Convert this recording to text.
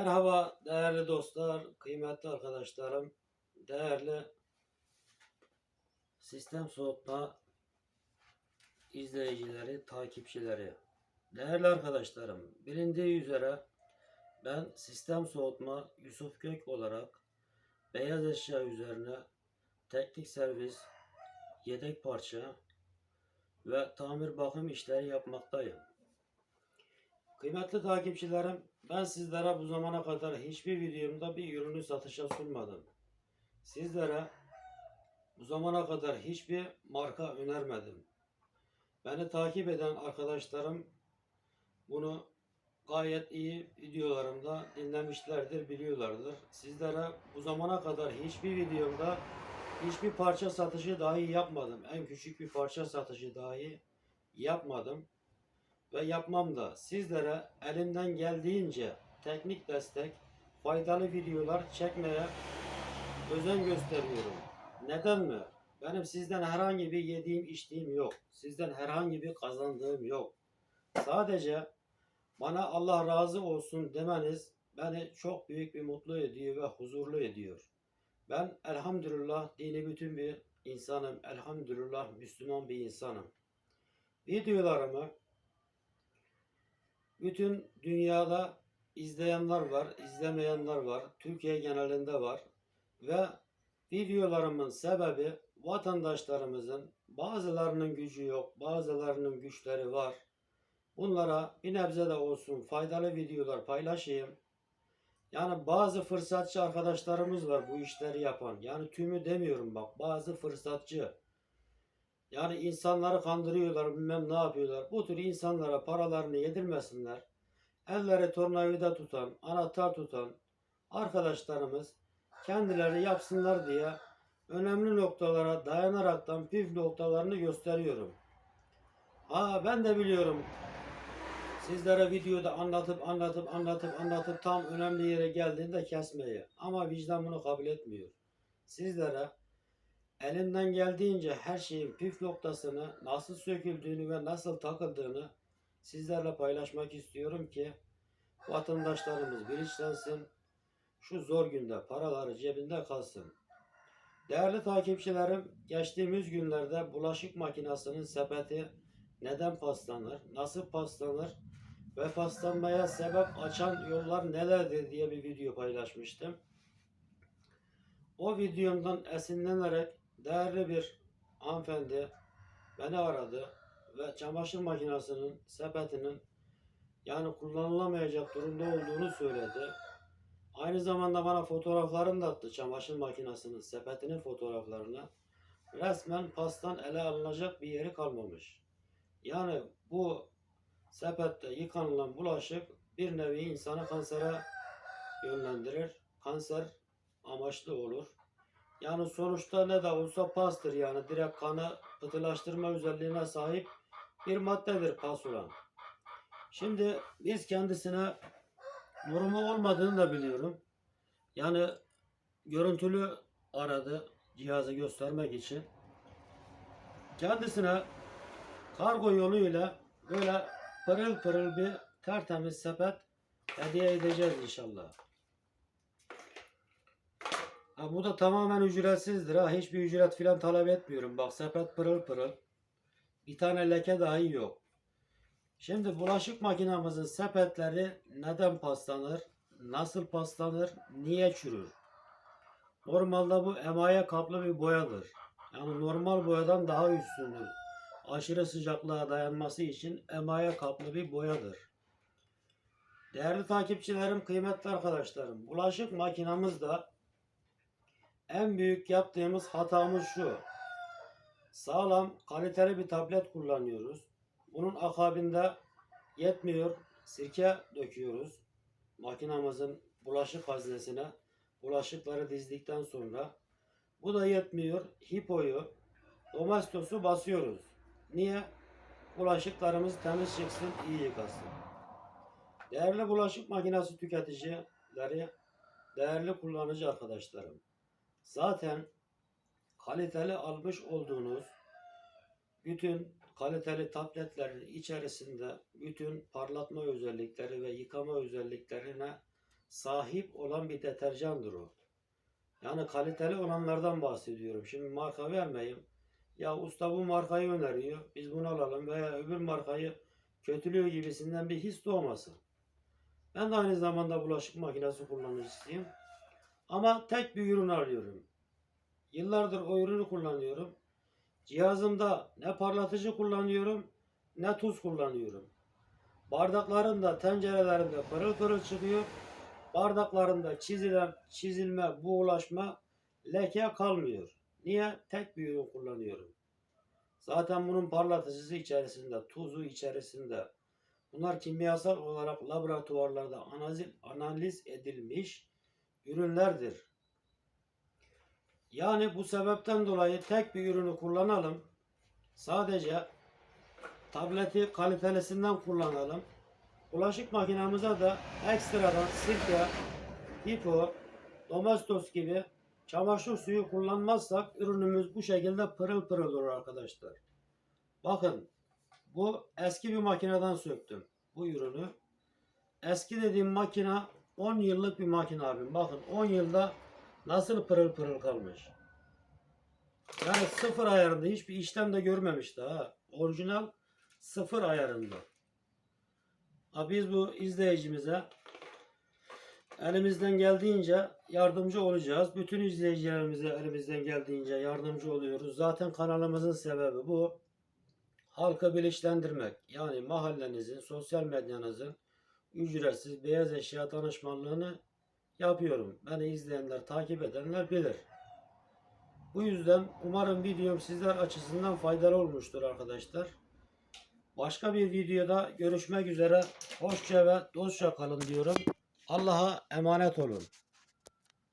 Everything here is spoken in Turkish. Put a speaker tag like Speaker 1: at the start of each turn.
Speaker 1: Merhaba değerli dostlar, kıymetli arkadaşlarım, değerli sistem soğutma izleyicileri, takipçileri. Değerli arkadaşlarım, bilindiği üzere ben sistem soğutma Yusuf Gök olarak beyaz eşya üzerine teknik servis, yedek parça ve tamir bakım işleri yapmaktayım. Kıymetli takipçilerim, ben sizlere bu zamana kadar hiçbir videomda bir ürünü satışa sunmadım. Sizlere bu zamana kadar hiçbir marka önermedim. Beni takip eden arkadaşlarım bunu gayet iyi videolarımda dinlemişlerdir, biliyorlardır. Sizlere bu zamana kadar hiçbir videomda hiçbir parça satışı dahi yapmadım. En küçük bir parça satışı dahi yapmadım ve yapmam da sizlere elimden geldiğince teknik destek, faydalı videolar çekmeye özen gösteriyorum. Neden mi? Benim sizden herhangi bir yediğim içtiğim yok. Sizden herhangi bir kazandığım yok. Sadece bana Allah razı olsun demeniz beni çok büyük bir mutlu ediyor ve huzurlu ediyor. Ben elhamdülillah dini bütün bir insanım. Elhamdülillah Müslüman bir insanım. Videolarımı bütün dünyada izleyenler var, izlemeyenler var. Türkiye genelinde var. Ve videolarımın sebebi vatandaşlarımızın bazılarının gücü yok, bazılarının güçleri var. Bunlara bir nebze de olsun faydalı videolar paylaşayım. Yani bazı fırsatçı arkadaşlarımız var bu işleri yapan. Yani tümü demiyorum bak bazı fırsatçı. Yani insanları kandırıyorlar bilmem ne yapıyorlar. Bu tür insanlara paralarını yedirmesinler. Elleri tornavida tutan, anahtar tutan arkadaşlarımız kendileri yapsınlar diye önemli noktalara dayanaraktan püf noktalarını gösteriyorum. Ha ben de biliyorum sizlere videoda anlatıp anlatıp anlatıp anlatıp tam önemli yere geldiğinde kesmeyi. Ama vicdan bunu kabul etmiyor. Sizlere elimden geldiğince her şeyin püf noktasını nasıl söküldüğünü ve nasıl takıldığını sizlerle paylaşmak istiyorum ki vatandaşlarımız bilinçlensin. Şu zor günde paraları cebinde kalsın. Değerli takipçilerim, geçtiğimiz günlerde bulaşık makinesinin sepeti neden paslanır, nasıl paslanır ve paslanmaya sebep açan yollar nelerdir diye bir video paylaşmıştım. O videomdan esinlenerek değerli bir hanımefendi beni aradı ve çamaşır makinesinin sepetinin yani kullanılamayacak durumda olduğunu söyledi. Aynı zamanda bana fotoğraflarını da attı çamaşır makinesinin sepetinin fotoğraflarını. Resmen pastan ele alınacak bir yeri kalmamış. Yani bu sepette yıkanılan bulaşık bir nevi insanı kansere yönlendirir. Kanser amaçlı olur. Yani sonuçta ne de olsa pastır yani direkt kanı pıhtılaştırma özelliğine sahip bir maddedir pas olan. Şimdi biz kendisine durumu olmadığını da biliyorum. Yani görüntülü aradı cihazı göstermek için. Kendisine kargo yoluyla böyle pırıl pırıl bir tertemiz sepet hediye edeceğiz inşallah. Ha, bu da tamamen ücretsizdir ha. Hiçbir ücret filan talep etmiyorum. Bak sepet pırıl pırıl. Bir tane leke dahi yok. Şimdi bulaşık makinamızın sepetleri neden paslanır? Nasıl paslanır? Niye çürür? Normalde bu emaye kaplı bir boyadır. Yani normal boyadan daha üstündür. Aşırı sıcaklığa dayanması için emaye kaplı bir boyadır. Değerli takipçilerim, kıymetli arkadaşlarım, bulaşık makinamızda en büyük yaptığımız hatamız şu. Sağlam, kaliteli bir tablet kullanıyoruz. Bunun akabinde yetmiyor. Sirke döküyoruz. Makinamızın bulaşık haznesine bulaşıkları dizdikten sonra bu da yetmiyor. Hipoyu, domastosu basıyoruz. Niye? Bulaşıklarımız temiz çıksın, iyi yıkasın. Değerli bulaşık makinesi tüketicileri, değerli kullanıcı arkadaşlarım. Zaten kaliteli almış olduğunuz bütün kaliteli tabletlerin içerisinde bütün parlatma özellikleri ve yıkama özelliklerine sahip olan bir deterjandır o. Yani kaliteli olanlardan bahsediyorum. Şimdi marka vermeyeyim. Ya usta bu markayı öneriyor. Biz bunu alalım veya öbür markayı kötülüyor gibisinden bir his doğmasın. Ben de aynı zamanda bulaşık makinesi kullanıcısıyım. Ama tek bir ürün alıyorum. Yıllardır o ürünü kullanıyorum. Cihazımda ne parlatıcı kullanıyorum ne tuz kullanıyorum. Bardaklarımda, tencerelerimde pırıl pırıl çıkıyor. Bardaklarımda çizilen, çizilme, buğulaşma, leke kalmıyor. Niye? Tek bir ürün kullanıyorum. Zaten bunun parlatıcısı içerisinde, tuzu içerisinde. Bunlar kimyasal olarak laboratuvarlarda analiz, analiz edilmiş ürünlerdir. Yani bu sebepten dolayı tek bir ürünü kullanalım. Sadece tableti kalitelisinden kullanalım. Bulaşık makinamıza da ekstradan sirke, hipo, domestos gibi çamaşır suyu kullanmazsak ürünümüz bu şekilde pırıl pırıl olur arkadaşlar. Bakın bu eski bir makineden söktüm bu ürünü. Eski dediğim makina 10 yıllık bir makine abim. Bakın 10 yılda nasıl pırıl pırıl kalmış. Yani sıfır ayarında hiçbir işlem de görmemiş daha. Orijinal sıfır ayarında. Ha biz bu izleyicimize elimizden geldiğince yardımcı olacağız. Bütün izleyicilerimize elimizden geldiğince yardımcı oluyoruz. Zaten kanalımızın sebebi bu. Halkı bilinçlendirmek. Yani mahallenizin, sosyal medyanızın ücretsiz beyaz eşya danışmanlığını yapıyorum. Beni izleyenler, takip edenler bilir. Bu yüzden umarım videom sizler açısından faydalı olmuştur arkadaşlar. Başka bir videoda görüşmek üzere. Hoşça ve dostça kalın diyorum. Allah'a emanet olun.